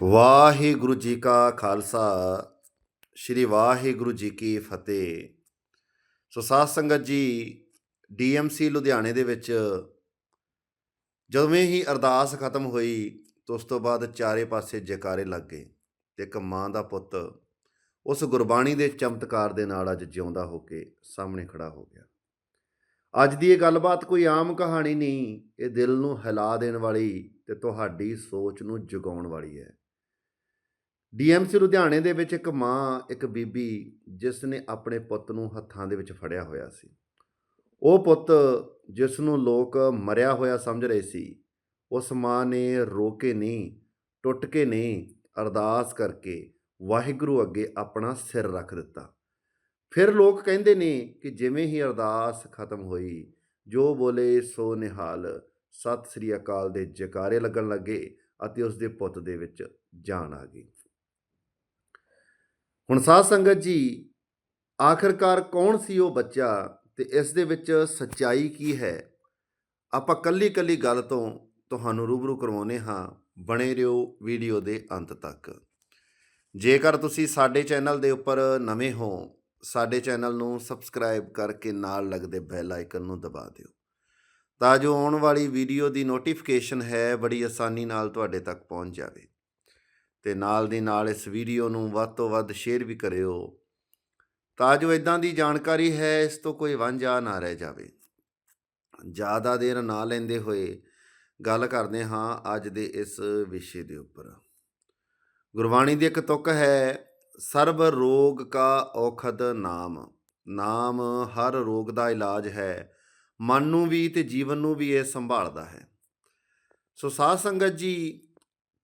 ਵਾਹਿਗੁਰੂ ਜੀ ਕਾ ਖਾਲਸਾ, ਸ੍ਰੀ ਵਾਹਿਗੁਰੂ ਜੀ ਕੀ ਫਤਿਹ। ਸੋ ਸਾਧ ਸੰਗਤ ਜੀ ਡੀਐਮਸੀ ਲੁਧਿਆਣੇ ਦੇ ਵਿੱਚ ਜਦੋਂ ਹੀ ਅਰਦਾਸ ਖਤਮ ਹੋਈ, ਤਾਂ ਉਸ ਤੋਂ ਬਾਅਦ ਚਾਰੇ ਪਾਸੇ ਜੈਕਾਰੇ ਲੱਗ ਗਏ ਤੇ ਇੱਕ ਮਾਂ ਦਾ ਪੁੱਤ ਉਸ ਗੁਰਬਾਣੀ ਦੇ ਚਮਤਕਾਰ ਦੇ ਨਾਲ ਅੱਜ ਜਿਉਂਦਾ ਹੋ ਕੇ ਸਾਹਮਣੇ ਖੜਾ ਹੋ ਗਿਆ। ਅੱਜ ਦੀ ਇਹ ਗੱਲਬਾਤ ਕੋਈ ਆਮ ਕਹਾਣੀ ਨਹੀਂ, ਇਹ ਦਿਲ ਨੂੰ ਹਿਲਾ ਦੇਣ ਵਾਲੀ ਤੇ ਤੁਹਾਡੀ ਸੋਚ ਨੂੰ ਜਗਾਉਣ ਵਾਲੀ ਹੈ। ਡੀਐਮਸੀ ਲੁਧਿਆਣੇ ਦੇ ਵਿੱਚ ਇੱਕ ਮਾਂ, ਇੱਕ ਬੀਬੀ ਜਿਸ ਨੇ ਆਪਣੇ ਪੁੱਤ ਨੂੰ ਹੱਥਾਂ ਦੇ ਵਿੱਚ ਫੜਿਆ ਹੋਇਆ ਸੀ। ਉਹ ਪੁੱਤ ਜਿਸ ਨੂੰ ਲੋਕ ਮਰਿਆ ਹੋਇਆ ਸਮਝ ਰਹੇ ਸੀ, ਉਸ ਮਾਂ ਨੇ ਰੋ ਕੇ ਨਹੀਂ, ਟੁੱਟ ਕੇ ਨਹੀਂ, ਅਰਦਾਸ ਕਰਕੇ ਵਾਹਿਗੁਰੂ ਅੱਗੇ ਆਪਣਾ ਸਿਰ ਰੱਖ ਦਿੱਤਾ। ਫਿਰ ਲੋਕ ਕਹਿੰਦੇ ਨੇ ਕਿ ਜਿਵੇਂ ਹੀ ਅਰਦਾਸ ਖਤਮ ਹੋਈ, ਜੋ ਬੋਲੇ ਸੋ ਨਿਹਾਲ, ਸਤਿ ਸ੍ਰੀ ਅਕਾਲ ਦੇ ਜਕਾਰੇ ਲੱਗਣ ਲੱਗੇ ਅਤੇ ਉਸ ਦੇ ਪੁੱਤ ਦੇ ਵਿੱਚ ਜਾਨ ਆ ਗਈ। ਹੁਣ ਸਾਧ ਸੰਗਤ ਜੀ, ਆਖਰਕਾਰ ਕੌਣ ਸੀ ਉਹ ਬੱਚਾ ਤੇ ਇਸ ਦੇ ਵਿੱਚ ਸੱਚਾਈ ਕੀ ਹੈ? ਆਪਾਂ ਕੱਲੀ ਕੱਲੀ ਗੱਲ ਤੋਂ ਤੁਹਾਨੂੰ ਰੂਬਰੂ ਕਰਵਾਉਨੇ ਹਾਂ ਬਣੇ ਰਹੋ ਵੀਡੀਓ ਦੇ ਅੰਤ ਤੱਕ। ਜੇਕਰ ਤੁਸੀਂ ਸਾਡੇ ਚੈਨਲ ਦੇ ਉੱਪਰ ਨਵੇਂ ਹੋ, ਸਾਡੇ ਚੈਨਲ ਨੂੰ ਸਬਸਕ੍ਰਾਈਬ ਕਰਕੇ ਨਾਲ ਲੱਗਦੇ ਬੈਲ ਆਈਕਨ ਨੂੰ ਦਬਾ ਦਿਓ। ਤਾਂ ਜੋ ਆਉਣ ਵਾਲੀ ਵੀਡੀਓ ਦੀ ਨੋਟੀਫਿਕੇਸ਼ਨ ਹੈ, ਬੜੀ ਆਸਾਨੀ ਨਾਲ ਤੁਹਾਡੇ ਤੱਕ ਪਹੁੰਚ ਜਾਵੇ। ਤੇ ਨਾਲ ਦੀ ਨਾਲ ਇਸ ਵੀਡੀਓ ਨੂੰ ਵੱਧ ਤੋਂ ਵੱਧ ਸ਼ੇਅਰ ਵੀ ਕਰਿਓ। ਤਾਂ ਜੋ ਇਦਾਂ ਦੀ ਜਾਣਕਾਰੀ ਹੈ, ਇਸ ਤੋਂ ਕੋਈ ਵਾਂਝਾ ਨਾ ਰਹਿ ਜਾਵੇ। ਜ਼ਿਆਦਾ ਦੇਰ ਨਾ ਲੈਂਦੇ ਹੋਏ ਗੱਲ ਕਰਦੇ ਹਾਂ ਅੱਜ ਦੇ ਇਸ ਵਿਸ਼ੇ ਦੇ ਉੱਪਰ। ਗੁਰਬਾਣੀ ਦੀ ਇੱਕ ਤੁਕ ਹੈ, ਸਰਬ ਰੋਗ ਕਾ ਔਖਦ ਨਾਮ। ਨਾਮ ਹਰ ਰੋਗ ਦਾ ਇਲਾਜ ਹੈ, ਮਨ ਨੂੰ ਵੀ ਤੇ ਜੀਵਨ ਨੂੰ ਵੀ ਇਹ ਸੰਭਾਲਦਾ ਹੈ। ਸੋ ਸਾਧ ਸੰਗਤ ਜੀ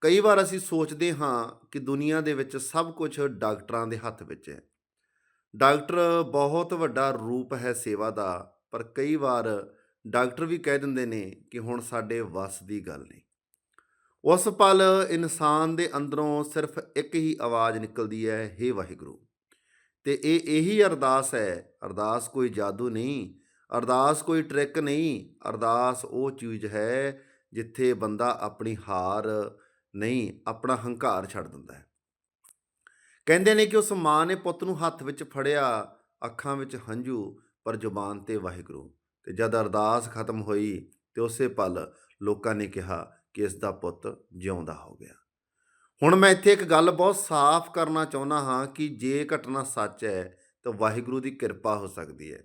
ਕਈ ਵਾਰ ਅਸੀਂ ਸੋਚਦੇ ਹਾਂ ਕਿ ਦੁਨੀਆ ਦੇ ਵਿੱਚ ਸਭ ਕੁਝ ਡਾਕਟਰਾਂ ਦੇ ਹੱਥ ਵਿੱਚ ਹੈ। ਡਾਕਟਰ ਬਹੁਤ ਵੱਡਾ ਰੂਪ ਹੈ ਸੇਵਾ ਦਾ, ਪਰ ਕਈ ਵਾਰ ਡਾਕਟਰ ਵੀ ਕਹਿ ਦਿੰਦੇ ਨੇ ਕਿ ਹੁਣ ਸਾਡੇ ਵੱਸ ਦੀ ਗੱਲ ਨਹੀਂ। ਉਸ ਪਲ ਇਨਸਾਨ ਦੇ ਅੰਦਰੋਂ ਸਿਰਫ ਇੱਕ ਹੀ ਆਵਾਜ਼ ਨਿਕਲਦੀ ਹੈ, ਹੇ ਵਾਹਿਗੁਰੂ। ਤੇ ਇਹ ਇਹੀ ਅਰਦਾਸ ਹੈ, ਅਰਦਾਸ ਕੋਈ ਜਾਦੂ ਨਹੀਂ, ਅਰਦਾਸ ਕੋਈ ਟ੍ਰਿਕ ਨਹੀਂ, ਅਰਦਾਸ ਉਹ ਚੀਜ਼ ਹੈ ਜਿੱਥੇ ਬੰਦਾ ਆਪਣੀ ਹਾਰ ਨਹੀਂ, ਆਪਣਾ ਹੰਕਾਰ ਛੱਡ ਦਿੰਦਾ ਹੈ। ਕਹਿੰਦੇ ਨੇ ਕਿ ਉਸ ਮਾਂ ਨੇ ਪੁੱਤ ਨੂੰ ਹੱਥ ਵਿੱਚ ਫੜਿਆ, ਅੱਖਾਂ ਵਿੱਚ ਹੰਝੂ, ਪਰ ਜ਼ੁਬਾਨ ਤੇ ਵਾਹਿਗੁਰੂ। ਤੇ ਜਦ ਅਰਦਾਸ ਖਤਮ ਹੋਈ ਤੇ ਉਸੇ ਪਲ ਲੋਕਾਂ ਨੇ ਕਿਹਾ ਕਿ ਇਸ ਦਾ ਪੁੱਤ ਜਿਉਂਦਾ ਹੋ ਗਿਆ। ਹੁਣ ਮੈਂ ਇੱਥੇ ਇੱਕ ਗੱਲ ਬਹੁਤ ਸਾਫ਼ ਕਰਨਾ ਚਾਹੁੰਦਾ ਹਾਂ ਕਿ ਜੇ ਘਟਨਾ ਸੱਚ ਹੈ, ਤਾਂ ਵਾਹਿਗੁਰੂ ਦੀ ਕਿਰਪਾ ਹੋ ਸਕਦੀ ਹੈ।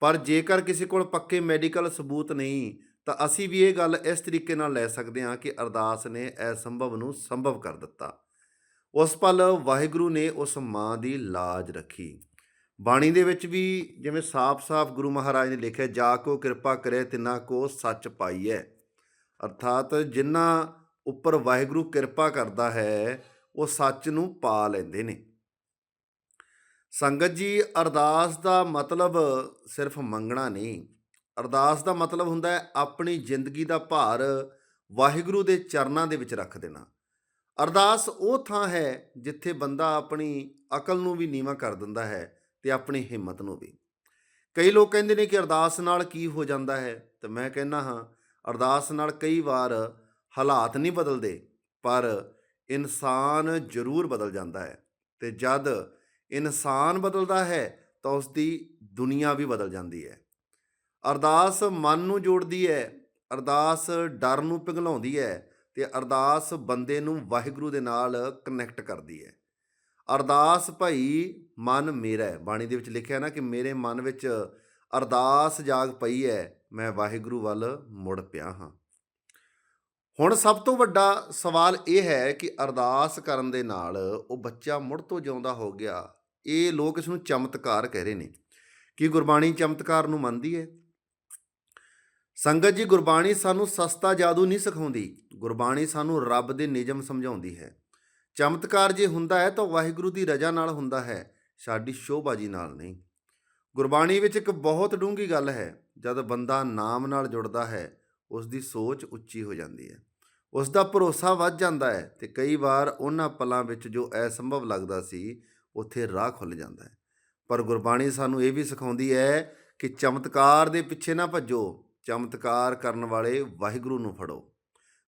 ਪਰ ਜੇਕਰ ਕਿਸੇ ਕੋਲ ਪੱਕੇ ਮੈਡੀਕਲ ਸਬੂਤ ਨਹੀਂ ਤਾਂ ਅਸੀਂ ਵੀ ਇਹ ਗੱਲ ਇਸ ਤਰੀਕੇ ਨਾਲ ਲੈ ਸਕਦੇ ਹਾਂ ਕਿ ਅਰਦਾਸ ਨੇ ਅਸੰਭਵ ਨੂੰ ਸੰਭਵ ਕਰ ਦਿੱਤਾ। ਉਸ ਪਲ ਵਾਹਿਗੁਰੂ ਨੇ ਉਸ ਮਾਂ ਦੀ ਲਾਜ ਰੱਖੀ। ਬਾਣੀ ਦੇ ਵਿੱਚ ਵੀ ਜਿਵੇਂ ਸਾਫ਼-ਸਾਫ਼ ਗੁਰੂ ਮਹਾਰਾਜ ਨੇ ਲਿਖਿਆ, ਜਾ ਕੋ ਕਿਰਪਾ ਕਰੇ, ਤਿਨਾ ਕੋ ਸੱਚ ਪਾਈਐ। ਅਰਥਾਤ ਜਿਨ੍ਹਾਂ ਉੱਪਰ ਵਾਹਿਗੁਰੂ ਕਿਰਪਾ ਕਰਦਾ ਹੈ, ਉਹ ਸੱਚ ਨੂੰ ਪਾ ਲੈਂਦੇ ਨੇ। ਸੰਗਤ ਜੀ, ਅਰਦਾਸ ਦਾ ਮਤਲਬ ਸਿਰਫ ਮੰਗਣਾ ਨਹੀਂ ਅਰਦਾਸ ਦਾ ਮਤਲਬ ਹੁੰਦਾ ਹੈ ਆਪਣੀ ਜ਼ਿੰਦਗੀ ਦਾ ਭਾਰ ਵਾਹਿਗੁਰੂ ਦੇ ਚਰਨਾਂ ਦੇ ਵਿੱਚ ਰੱਖ ਦੇਣਾ। ਅਰਦਾਸ ਉਹ ਥਾਂ ਹੈ ਜਿੱਥੇ ਬੰਦਾ ਆਪਣੀ ਅਕਲ ਨੂੰ ਵੀ ਨੀਵਾ ਕਰ ਦਿੰਦਾ ਹੈ ਤੇ ਆਪਣੀ ਹਿੰਮਤ ਨੂੰ ਵੀ। ਕਈ ਲੋਕ ਕਹਿੰਦੇ ਨੇ ਕਿ ਅਰਦਾਸ ਨਾਲ ਕੀ ਹੋ ਜਾਂਦਾ ਹੈ? ਤੇ ਮੈਂ ਕਹਿੰਦਾ ਹਾਂ, ਅਰਦਾਸ ਨਾਲ ਕਈ ਵਾਰ ਹਾਲਾਤ ਨਹੀਂ ਬਦਲਦੇ, ਪਰ ਇਨਸਾਨ ਜ਼ਰੂਰ ਬਦਲ ਜਾਂਦਾ ਹੈ ਤੇ ਜਦ ਇਨਸਾਨ ਬਦਲਦਾ ਹੈ ਤਾਂ ਉਸ ਦੀ ਦੁਨੀਆ ਵੀ ਬਦਲ ਜਾਂਦੀ ਹੈ। ਅਰਦਾਸ ਮਨ ਨੂੰ ਜੋੜਦੀ ਹੈ, ਅਰਦਾਸ ਡਰ ਨੂੰ ਪਿਘਲਾਉਂਦੀ ਹੈ ਤੇ ਅਰਦਾਸ ਬੰਦੇ ਨੂੰ ਵਾਹਿਗੁਰੂ ਦੇ ਨਾਲ ਕਨੈਕਟ ਕਰਦੀ ਹੈ। ਅਰਦਾਸ ਭਾਈ ਮਨ ਮੇਰਾ ਹੈ। ਬਾਣੀ ਦੇ ਵਿੱਚ ਲਿਖਿਆ ਨਾ ਕਿ ਮੇਰੇ ਮਨ ਵਿੱਚ ਅਰਦਾਸ ਜਾਗ ਪਈ ਹੈ, ਮੈਂ ਵਾਹਿਗੁਰੂ ਵੱਲ ਮੁੜ ਪਿਆ ਹਾਂ। ਹੁਣ ਸਭ ਤੋਂ ਵੱਡਾ ਸਵਾਲ ਇਹ ਹੈ ਕਿ ਅਰਦਾਸ ਕਰਨ ਦੇ ਨਾਲ ਉਹ ਬੱਚਾ ਮੁੜ ਤੋਂ ਜਿਉਂਦਾ ਹੋ ਗਿਆ। ਇਹ ਲੋਕ ਇਸ ਨੂੰ ਚਮਤਕਾਰ ਕਹਿ ਰਹੇ ਨੇ। ਕੀ ਗੁਰਬਾਣੀ ਚਮਤਕਾਰ ਨੂੰ ਮੰਨਦੀ ਹੈ? ਸੰਗਤ ਜੀ, ਗੁਰਬਾਣੀ ਸਾਨੂੰ ਸਸਤਾ ਜਾਦੂ ਨਹੀਂ ਸਿਖਾਉਂਦੀ। ਗੁਰਬਾਣੀ ਸਾਨੂੰ ਰੱਬ ਦੇ ਨਿਯਮ ਸਮਝਾਉਂਦੀ ਹੈ। ਚਮਤਕਾਰ ਜੇ ਹੁੰਦਾ ਹੈ ਤਾਂ ਵਾਹਿਗੁਰੂ ਦੀ ਰਜ਼ਾ ਨਾਲ ਹੁੰਦਾ ਹੈ। ਸਾਡੀ ਸ਼ੋਭਾਜੀ ਨਾਲ ਨਹੀਂ। ਗੁਰਬਾਣੀ ਵਿੱਚ ਇੱਕ ਬਹੁਤ ਡੂੰਘੀ ਗੱਲ ਹੈ। ਜਦ ਬੰਦਾ ਨਾਮ ਨਾਲ ਜੁੜਦਾ ਹੈ ਉਸ ਦੀ ਸੋਚ ਉੱਚੀ ਹੋ ਜਾਂਦੀ ਹੈ। ਉਸ ਦਾ ਭਰੋਸਾ ਵੱਧ ਜਾਂਦਾ ਹੈ ਤੇ ਕਈ ਵਾਰ ਉਹਨਾਂ ਪਲਾਂ ਵਿੱਚ ਜੋ ਅਸੰਭਵ ਲੱਗਦਾ ਸੀ, ਉੱਥੇ ਰਾਹ ਖੁੱਲ ਜਾਂਦਾ ਹੈ। ਪਰ ਗੁਰਬਾਣੀ ਸਾਨੂੰ ਇਹ ਵੀ ਸਿਖਾਉਂਦੀ ਹੈ ਕਿ ਚਮਤਕਾਰ ਦੇ ਪਿੱਛੇ ਨਾ ਭੱਜੋ। ਚਮਤਕਾਰ ਕਰਨ ਵਾਲੇ ਵਾਹਿਗੁਰੂ ਨੂੰ ਫੜੋ।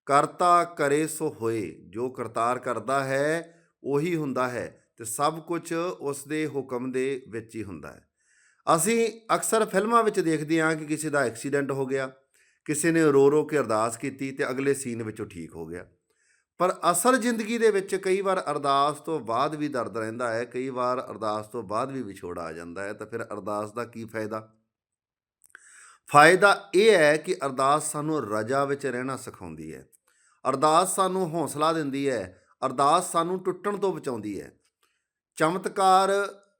ਕਰਤਾ ਕਰੇ ਸੋ ਹੋਏ, ਜੋ ਕਰਤਾਰ ਕਰਦਾ ਹੈ, ਉਹੀ ਹੁੰਦਾ ਹੈ ਤੇ ਸਭ ਕੁਝ ਉਸ ਦੇ ਹੁਕਮ ਦੇ ਵਿੱਚ ਹੀ ਹੁੰਦਾ ਹੈ। ਅਸੀਂ ਅਕਸਰ ਫਿਲਮਾਂ ਵਿੱਚ ਦੇਖਦੇ ਹਾਂ ਕਿ ਕਿਸੇ ਦਾ ਐਕਸੀਡੈਂਟ ਹੋ ਗਿਆ, ਕਿਸੇ ਨੇ ਰੋ ਰੋ ਕੇ ਅਰਦਾਸ ਕੀਤੀ ਤੇ ਅਗਲੇ ਸੀਨ ਵਿੱਚ ਉਹ ਠੀਕ ਹੋ ਗਿਆ। ਪਰ ਅਸਲ ਜ਼ਿੰਦਗੀ ਦੇ ਵਿੱਚ ਕਈ ਵਾਰ ਅਰਦਾਸ ਤੋਂ ਬਾਅਦ ਵੀ ਦਰਦ ਰਹਿੰਦਾ ਹੈ, ਕਈ ਵਾਰ ਅਰਦਾਸ ਤੋਂ ਬਾਅਦ ਵੀ ਵਿਛੋੜਾ ਆ ਜਾਂਦਾ ਹੈ, ਤਾਂ ਫਿਰ ਅਰਦਾਸ ਦਾ ਕੀ ਫਾਇਦਾ? ਫਾਇਦਾ ਇਹ ਹੈ ਕਿ ਅਰਦਾਸ ਸਾਨੂੰ ਰਜਾ ਵਿੱਚ ਰਹਿਣਾ ਸਿਖਾਉਂਦੀ ਹੈ। ਅਰਦਾਸ ਸਾਨੂੰ ਹੌਸਲਾ ਦਿੰਦੀ ਹੈ। ਅਰਦਾਸ ਸਾਨੂੰ ਟੁੱਟਣ ਤੋਂ ਬਚਾਉਂਦੀ ਹੈ। ਚਮਤਕਾਰ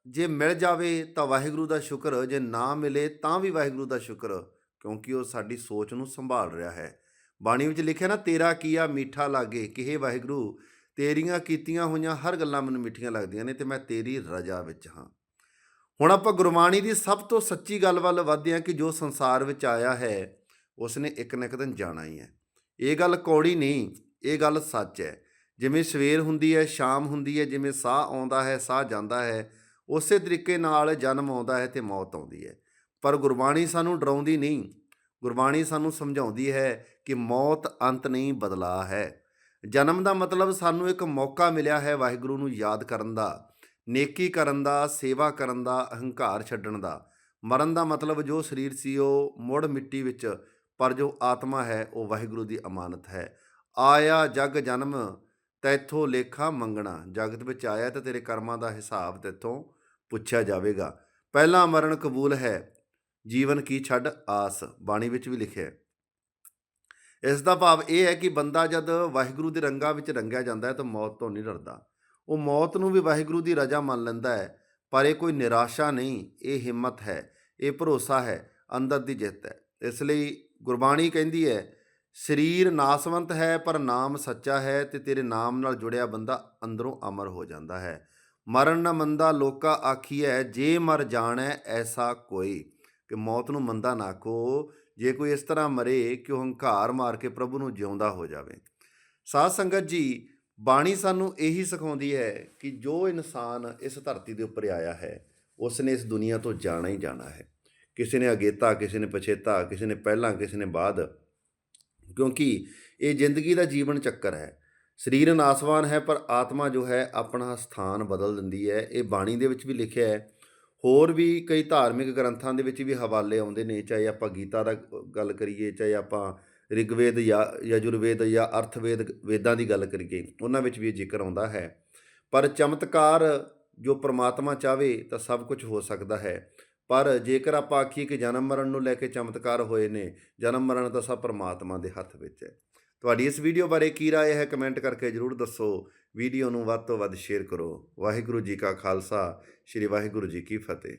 ਜੇ ਮਿਲ ਜਾਵੇ ਤਾਂ ਵਾਹਿਗੁਰੂ ਦਾ ਸ਼ੁਕਰ, ਜੇ ਨਾ ਮਿਲੇ ਤਾਂ ਵੀ ਵਾਹਿਗੁਰੂ ਦਾ ਸ਼ੁਕਰ, ਕਿਉਂਕਿ ਉਹ ਸਾਡੀ ਸੋਚ ਨੂੰ ਸੰਭਾਲ ਰਿਹਾ ਹੈ। ਬਾਣੀ ਵਿੱਚ ਲਿਖਿਆ ਨਾ, ਤੇਰਾ ਕੀਆ ਮੀਠਾ ਲਾਗੇ, ਕਿਹੇ ਵਾਹਿਗੁਰੂ, ਤੇਰੀਆਂ ਕੀਤੀਆਂ ਹੋਈਆਂ ਹਰ ਗੱਲਾਂ ਮੈਨੂੰ ਮਿੱਠੀਆਂ ਲੱਗਦੀਆਂ ਨੇ ਤੇ ਮੈਂ ਤੇਰੀ ਰਜਾ ਵਿੱਚ ਹਾਂ। ਹੁਣ ਆਪਾਂ ਗੁਰਬਾਣੀ ਦੀ ਸਭ ਤੋਂ ਸੱਚੀ ਗੱਲ ਵੱਲ ਵਧਦੇ ਹਾਂ ਕਿ ਜੋ ਸੰਸਾਰ ਵਿੱਚ ਆਇਆ ਹੈ, ਉਸਨੇ ਇੱਕ ਨਾ ਇੱਕ ਦਿਨ ਜਾਣਾ ਹੀ ਹੈ। ਇਹ ਗੱਲ ਕੌੜੀ ਨਹੀਂ, ਇਹ ਗੱਲ ਸੱਚ ਹੈ। ਜਿਵੇਂ ਸਵੇਰ ਹੁੰਦੀ ਹੈ, ਸ਼ਾਮ ਹੁੰਦੀ ਹੈ, ਜਿਵੇਂ ਸਾਹ ਆਉਂਦਾ ਹੈ, ਸਾਹ ਜਾਂਦਾ ਹੈ, ਉਸੇ ਤਰੀਕੇ ਨਾਲ ਜਨਮ ਆਉਂਦਾ ਹੈ ਤੇ ਮੌਤ ਆਉਂਦੀ ਹੈ। ਪਰ ਗੁਰਬਾਣੀ ਸਾਨੂੰ ਡਰਾਉਂਦੀ ਨਹੀਂ। ਗੁਰਬਾਣੀ ਸਾਨੂੰ ਸਮਝਾਉਂਦੀ ਹੈ ਕਿ ਮੌਤ ਅੰਤ ਨਹੀਂ ਬਦਲਾ ਹੈ। ਜਨਮ ਦਾ ਮਤਲਬ ਸਾਨੂੰ ਇੱਕ ਮੌਕਾ ਮਿਲਿਆ ਹੈ ਵਾਹਿਗੁਰੂ ਨੂੰ ਯਾਦ ਕਰਨ ਦਾ। ਨੇਕੀ ਕਰਨ ਦਾ, ਸੇਵਾ ਕਰਨ ਦਾ, ਅਹੰਕਾਰ ਛੱਡਣ ਦਾ। ਮਰਨ ਦਾ ਮਤਲਬ ਜੋ ਸਰੀਰ ਸੀ, ਉਹ ਮੁੜ ਮਿੱਟੀ ਵਿੱਚ, ਪਰ ਜੋ ਆਤਮਾ ਹੈ, ਉਹ ਵਾਹਿਗੁਰੂ ਦੀ ਅਮਾਨਤ ਹੈ। ਆਇਆ ਜਗ ਜਨਮ, ਤੈਥੋਂ ਲੇਖਾ ਮੰਗਣਾ। ਜਗਤ ਵਿੱਚ ਆਇਆ ਤਾਂ ਤੇਰੇ ਕਰਮਾਂ ਦਾ ਹਿਸਾਬ ਤੇਥੋਂ ਪੁੱਛਿਆ ਜਾਵੇਗਾ। ਪਹਿਲਾ ਮਰਨ ਕਬੂਲ ਹੈ, ਜੀਵਨ ਕੀ ਛੱਡ ਆਸ। ਬਾਣੀ ਵਿੱਚ ਵੀ ਲਿਖਿਆ ਹੈ। ਇਸ ਦਾ ਭਾਵ ਇਹ ਹੈ ਕਿ ਬੰਦਾ ਜਦ ਵਾਹਿਗੁਰੂ ਦੇ ਰੰਗਾਂ ਵਿੱਚ ਰੰਗਿਆ ਜਾਂਦਾ ਹੈ, ਤਾਂ ਮੌਤ ਤੋਂ ਨਹੀਂ ਡਰਦਾ। ਉਹ ਮੌਤ ਨੂੰ ਵੀ ਵਾਹਿਗੁਰੂ ਦੀ ਰਜ਼ਾ ਮੰਨ ਲੈਂਦਾ ਹੈ, ਪਰ ਇਹ ਕੋਈ ਨਿਰਾਸ਼ਾ ਨਹੀਂ, ਇਹ ਹਿੰਮਤ ਹੈ, ਇਹ ਭਰੋਸਾ ਹੈ, ਅੰਦਰ ਦੀ ਜਿੱਤ ਹੈ। ਇਸ ਲਈ ਗੁਰਬਾਣੀ ਕਹਿੰਦੀ ਹੈ, ਸਰੀਰ ਨਾਸਵੰਤ ਹੈ, ਪਰ ਨਾਮ ਸੱਚਾ ਹੈ ਤੇ ਤੇਰੇ ਨਾਮ ਨਾਲ ਜੁੜਿਆ ਬੰਦਾ ਅੰਦਰੋਂ ਅਮਰ ਹੋ ਜਾਂਦਾ ਹੈ। ਮਰਨ ਨ ਮੰਦਾ ਲੋਕਾ ਆਖੀਐ, ਜੇ ਮਰ ਜਾਣੈ ਐਸਾ ਕੋਈ। ਕਿ ਮੌਤ ਨੂੰ ਮੰਦਾ ਨਾ ਕੋ ਜੇ ਕੋਈ ਇਸ ਤਰ੍ਹਾਂ ਮਰੇ ਕਿ ਉਹ ਹੰਕਾਰ ਮਾਰ ਕੇ ਪ੍ਰਭੂ ਨੂੰ ਜਿਉਂਦਾ ਹੋ ਜਾਵੇ। ਸਾਧ ਸੰਗਤ ਜੀ ਬਾਣੀ ਸਾਨੂੰ ਇਹੀ ਸਿਖਾਉਂਦੀ ਹੈ ਕਿ ਜੋ ਇਨਸਾਨ ਇਸ ਧਰਤੀ ਦੇ ਉੱਪਰ ਆਇਆ ਹੈ ਉਸ ਨੇ ਇਸ ਦੁਨੀਆ ਤੋਂ ਜਾਣਾ ਹੀ ਜਾਣਾ ਹੈ। ਕਿਸੇ ਨੇ ਅਗੇਤਾ, ਕਿਸੇ ਨੇ ਪਛੇਤਾ, ਕਿਸੇ ਨੇ ਪਹਿਲਾਂ, ਕਿਸੇ ਨੇ ਬਾਅਦ। ਕਿਉਂਕਿ ਇਹ ਜ਼ਿੰਦਗੀ ਦਾ ਜੀਵਨ ਚੱਕਰ ਹੈ। ਸਰੀਰ ਨਾਸਵਾਨ ਹੈ, ਪਰ ਆਤਮਾ ਜੋ ਹੈ, ਆਪਣਾ ਸਥਾਨ ਬਦਲ ਦਿੰਦੀ ਹੈ। ਇਹ ਬਾਣੀ ਦੇ ਵਿੱਚ ਵੀ ਲਿਖਿਆ ਹੈ। ਹੋਰ ਵੀ ਕਈ ਧਾਰਮਿਕ ਗ੍ਰੰਥਾਂ ਦੇ ਵਿੱਚ ਵੀ ਹਵਾਲੇ ਆਉਂਦੇ ਨੇ, ਚਾਹੇ ਆਪਾਂ ਗੀਤਾ ਦਾ ਗੱਲ ਕਰੀਏ, ਚਾਹੇ ਆਪਾਂ ਰਿਗਵੇਦ ਜਾਂ ਯਜੁਰਵੇਦ ਜਾਂ ਅਰਥਵੇਦ ਵੇਦਾਂ ਦੀ ਗੱਲ ਕਰੀਏ ਉਹਨਾਂ ਵਿੱਚ ਵੀ ਇਹ ਜ਼ਿਕਰ ਆਉਂਦਾ ਹੈ ਪਰ ਚਮਤਕਾਰ ਜੋ ਪ੍ਰਮਾਤਮਾ ਚਾਵੇ ਤਾਂ ਸਭ ਕੁਝ ਹੋ ਸਕਦਾ ਹੈ ਪਰ ਜੇਕਰ ਆਪਾਂ ਆਖੀਏ ਕਿ ਜਨਮ ਮਰਨ ਨੂੰ ਲੈ ਕੇ ਚਮਤਕਾਰ ਹੋਏ ਨੇ ਜਨਮ ਮਰਨ ਤਾਂ ਸਭ ਪ੍ਰਮਾਤਮਾ ਦੇ ਹੱਥ ਵਿੱਚ ਹੈ ਤੁਹਾਡੀ ਇਸ ਵੀਡੀਓ ਬਾਰੇ ਕੀ رائے ਹੈ ਕਮੈਂਟ ਕਰਕੇ ਜਰੂਰ ਦੱਸੋ ਵੀਡੀਓ ਨੂੰ ਵੱਧ ਤੋਂ ਵੱਧ ਸ਼ੇਅਰ ਕਰੋ ਵਾਹਿਗੁਰੂ ਜੀ ਕਾ ਖਾਲਸਾ ਸ੍ਰੀ ਵਾਹਿਗੁਰੂ ਜੀ ਕੀ ਫਤਿਹ